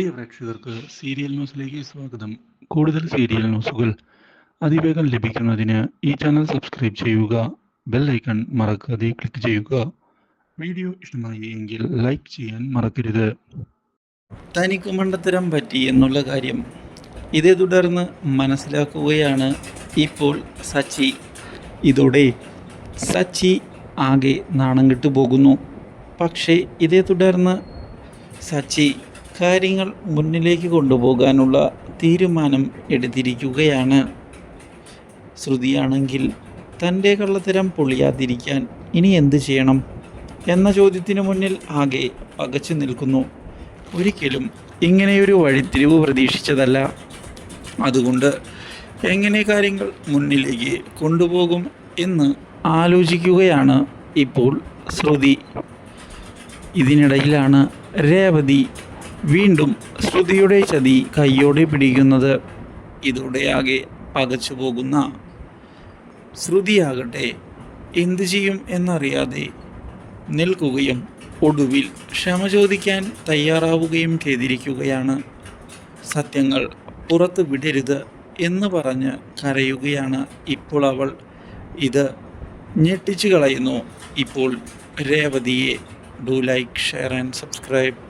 പ്രിയ പ്രേക്ഷകർക്ക് സീരിയൽ ന്യൂസിലേക്ക് സ്വാഗതം. കൂടുതൽ സീരിയൽ ന്യൂസുകൾ അതിവേഗം ലഭിക്കുന്നതിന് ഈ ചാനൽ സബ്സ്ക്രൈബ് ചെയ്യുക ബെൽ ഐക്കൺ മറക്കാതെ ക്ലിക്ക് ചെയ്യുക. വീഡിയോ ഇഷ്ടമായി എങ്കിൽ ലൈക്ക് ചെയ്യാൻ മറക്കരുത്. തനിക്ക് മണ്ടത്തരം പറ്റി എന്നുള്ള കാര്യം ഇതേ തുടർന്ന് മനസ്സിലാക്കുകയാണ് ഇപ്പോൾ സച്ചി. ഇതോടെ സച്ചി ആകെ നാണം കെട്ടു പോകുന്നു പക്ഷേ ഇതേ തുടർന്ന് സച്ചി കാര്യങ്ങൾ മുന്നിലേക്ക് കൊണ്ടുപോകാനുള്ള തീരുമാനം എടുത്തിരിക്കുകയാണ്. ശ്രുതിയാണെങ്കിൽ തന്റെ കള്ളത്തരം പൊളിയാതിരിക്കാൻ ഇനി എന്ത് ചെയ്യണം? എന്ന ചോദ്യത്തിനു മുന്നിൽ ആകെ പകച്ചു നിൽക്കുന്നു. ഒരിക്കലും ഇങ്ങനെയൊരു വഴിത്തിരിവ് പ്രതീക്ഷിച്ചതല്ല. അതുകൊണ്ട് എങ്ങനെ കാര്യങ്ങൾ മുന്നിലേക്ക് കൊണ്ടുപോകും എന്ന് ആലോചിക്കുകയാണ് ഇപ്പോൾ ശ്രുതി. ഇതിനിടയിലാണ് രേവതി വീണ്ടും ശ്രുതിയുടെ ചതി കയ്യോടെ പിടിക്കുന്നത് ഇതോടെ ആകെ പകച്ചു പോകുന്ന ശ്രുതിയാകട്ടെ. എന്തു ചെയ്യും എന്നറിയാതെ നിൽക്കുകയും ഒടുവിൽ ക്ഷമ ചോദിക്കാൻ തയ്യാറാവുകയും ചെയ്തിരിക്കുകയാണ്. സത്യങ്ങൾ പുറത്ത് വിടരുത് എന്ന് പറഞ്ഞ് കരയുകയാണ് ഇപ്പോൾ അവൾ. ഇത് ഞെട്ടിച്ചു കളയുന്നു. ഇപ്പോൾ രേവതിയെ do like share and subscribe.